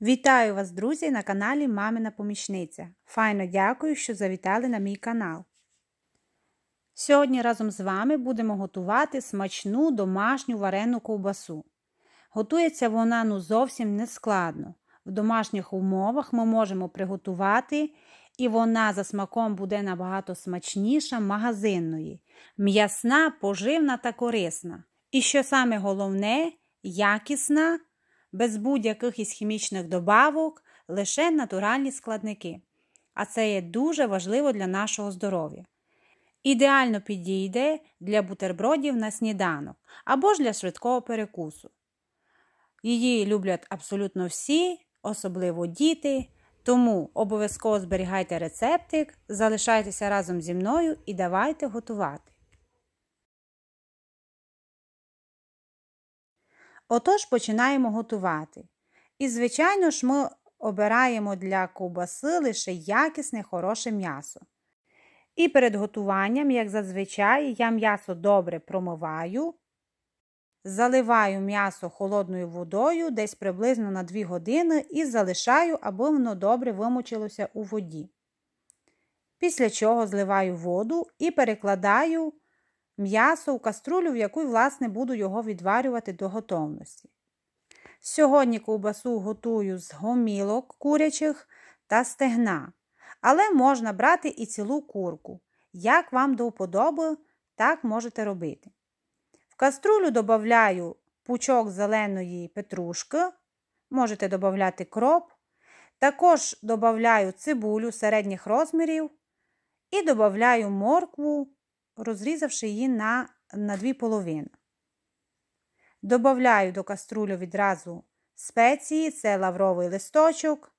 Вітаю вас, друзі, на каналі Мамина Помічниця. Файно дякую, що завітали на мій канал. Сьогодні разом з вами будемо готувати смачну домашню варену ковбасу. Готується вона ну зовсім не складно. В домашніх умовах ми можемо приготувати, і вона за смаком буде набагато смачніша магазинної, м'ясна, поживна та корисна. І що саме головне, якісна без будь-яких із хімічних добавок, лише натуральні складники. А це є дуже важливо для нашого здоров'я. Ідеально підійде для бутербродів на сніданок або ж для швидкого перекусу. Її люблять абсолютно всі, особливо діти. Тому обов'язково зберігайте рецептик, залишайтеся разом зі мною і давайте готувати. Отож, починаємо готувати. І, звичайно ж, ми обираємо для ковбаси лише якісне, хороше м'ясо. І перед готуванням, як зазвичай, я м'ясо добре промиваю, заливаю м'ясо холодною водою десь приблизно на 2 години і залишаю, аби воно добре вимочилося у воді. Після чого зливаю воду і перекладаю м'ясо у каструлю, в яку, власне, буду його відварювати до готовності. Сьогодні ковбасу готую з гомілок курячих та стегна, але можна брати і цілу курку. Як вам до вподоби, так можете робити. В каструлю додаю пучок зеленої петрушки, можете додати кроп. Також додаю цибулю середніх розмірів і додаю моркву розрізавши її на на дві половини. Добавляю до каструлю відразу спеції, це лавровий листочок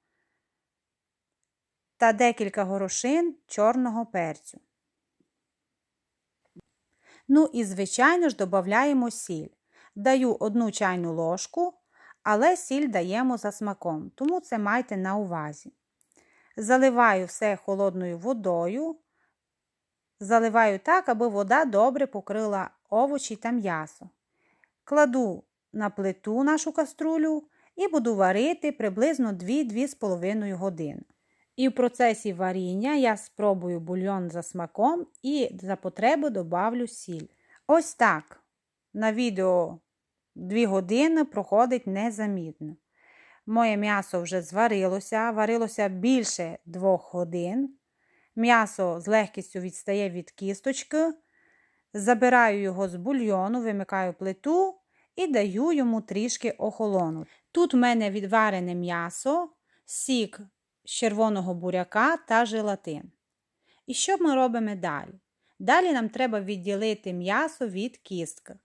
та декілька горошин чорного перцю. Ну і, звичайно ж, додаємо сіль. Даю одну чайну ложку, але сіль даємо за смаком, тому це майте на увазі. Заливаю все холодною водою, Заливаю так, аби вода добре покрила овочі та м'ясо. Кладу на плиту нашу каструлю і буду варити приблизно 2-2,5 години. І в процесі варіння я спробую бульйон за смаком і за потреби добавлю сіль. Ось так. На відео 2 години проходить незамітно. Моє м'ясо вже зварилося, варилося більше 2 годин. М'ясо з легкістю відстає від кісточки, забираю його з бульйону, вимикаю плиту і даю йому трішки охолонути. Тут в мене відварене м'ясо, сік з червоного буряка та желатин. І що ми робимо далі? Далі нам треба відділити м'ясо від кістки.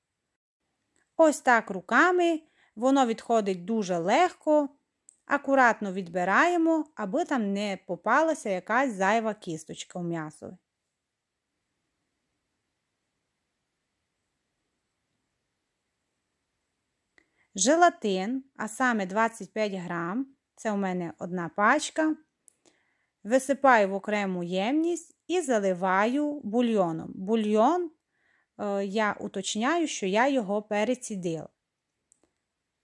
Ось так руками воно відходить дуже легко. Акуратно відбираємо, аби там не попалася якась зайва кісточка у м'ясові. Желатин, а саме 25 грам, це у мене одна пачка. Висипаю в окрему ємність і заливаю бульйоном. Бульйон е, я уточняю, що я його перецідила.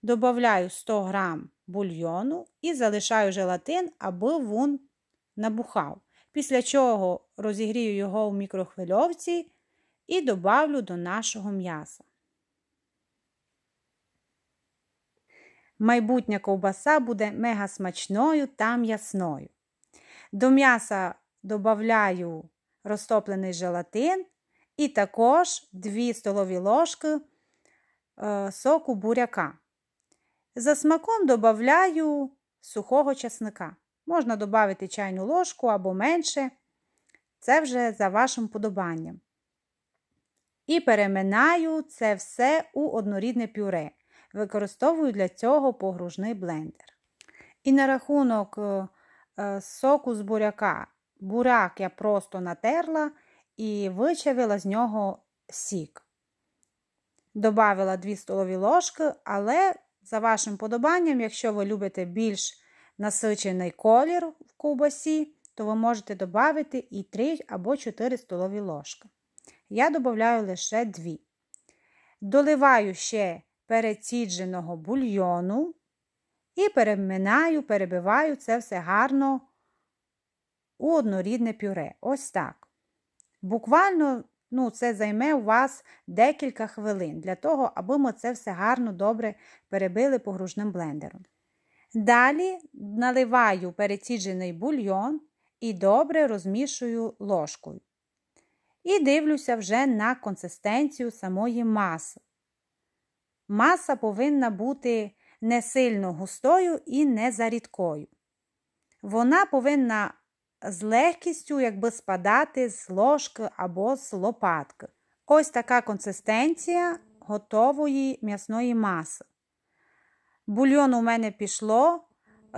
Добавляю 100 грам бульйону і залишаю желатин, аби він набухав. Після чого розігрію його в мікрохвильовці і добавлю до нашого м'яса. Майбутня ковбаса буде мега смачною та м'ясною. До м'яса додаю розтоплений желатин і також 2 столові ложки е, соку буряка. За смаком додаю сухого часника. Можна додати чайну ложку або менше. Це вже за вашим подобанням. І переминаю це все у однорідне пюре. Використовую для цього погружний блендер. І на рахунок е, е, соку з буряка. Буряк я просто натерла і вичавила з нього сік. Добавила 2 столові ложки, але за вашим подобанням, якщо ви любите більш насичений колір в ковбасі, то ви можете додати і 3 або 4 столові ложки. Я додаю лише 2. Доливаю ще перецідженого бульйону І переминаю, перебиваю це все гарно у однорідне пюре. Ось так. Буквально ну, це займе у вас декілька хвилин для того, аби ми це все гарно добре перебили погружним блендером. Далі наливаю переціджений бульйон і добре розмішую ложкою. І дивлюся вже на консистенцію самої маси. Маса повинна бути не сильно густою і не зарідкою. Вона повинна з легкістю якби спадати з ложки або з лопатки. Ось така консистенція готової м'ясної маси. Бульйон у мене пішло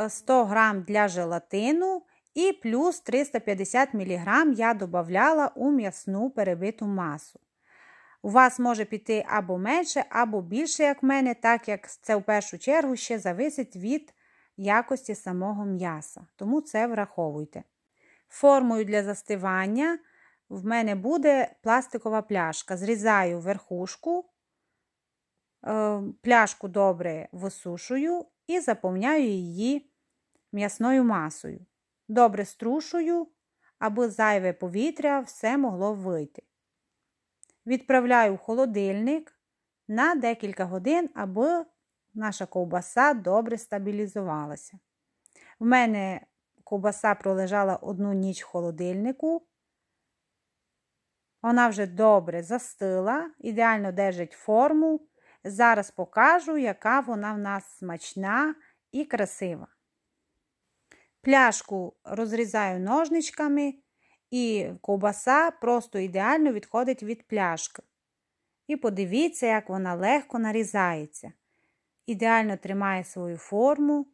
100 г для желатину і плюс 350 мг я додавала у м'ясну перебиту масу. У вас може піти або менше, або більше, як в мене, так як це в першу чергу ще зависить від якості самого м'яса. Тому це враховуйте. Формою для застивання в мене буде пластикова пляшка. Зрізаю верхушку, е, пляшку добре висушую і заповняю її м'ясною масою. Добре струшую, аби зайве повітря все могло вийти. Відправляю в холодильник на декілька годин, аби наша ковбаса добре стабілізувалася. В мене ковбаса пролежала одну ніч в холодильнику. Вона вже добре застила, ідеально держить форму. Зараз покажу, яка вона в нас смачна і красива. Пляшку розрізаю ножничками, і ковбаса просто ідеально відходить від пляшки. І подивіться, як вона легко нарізається. Ідеально тримає свою форму.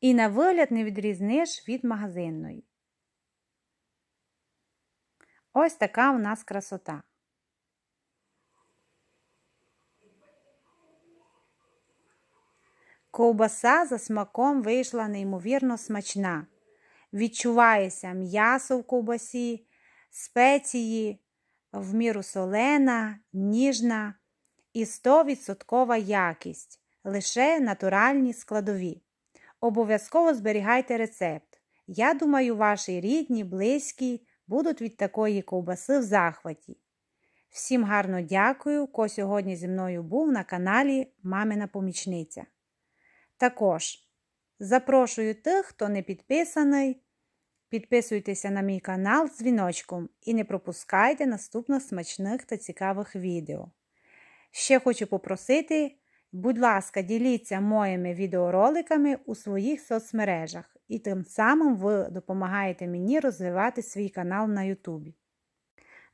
І на вигляд не відрізниш від магазинної. Ось така у нас красота. Ковбаса за смаком вийшла неймовірно смачна. Відчувається м'ясо в ковбасі, спеції, в міру солена, ніжна і 100% якість, лише натуральні складові. Обов'язково зберігайте рецепт. Я думаю, ваші рідні, близькі будуть від такої ковбаси в захваті. Всім гарно дякую, ко сьогодні зі мною був на каналі Мамина Помічниця. Також запрошую тих, хто не підписаний. Підписуйтеся на мій канал з дзвіночком і не пропускайте наступних смачних та цікавих відео. Ще хочу попросити, будь ласка, діліться моїми відеороликами у своїх соцмережах, і тим самим ви допомагаєте мені розвивати свій канал на Ютубі.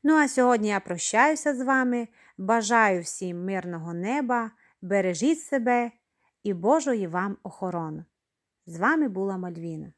Ну а сьогодні я прощаюся з вами. Бажаю всім мирного неба, бережіть себе і Божої вам охорони. З вами була Мальвіна.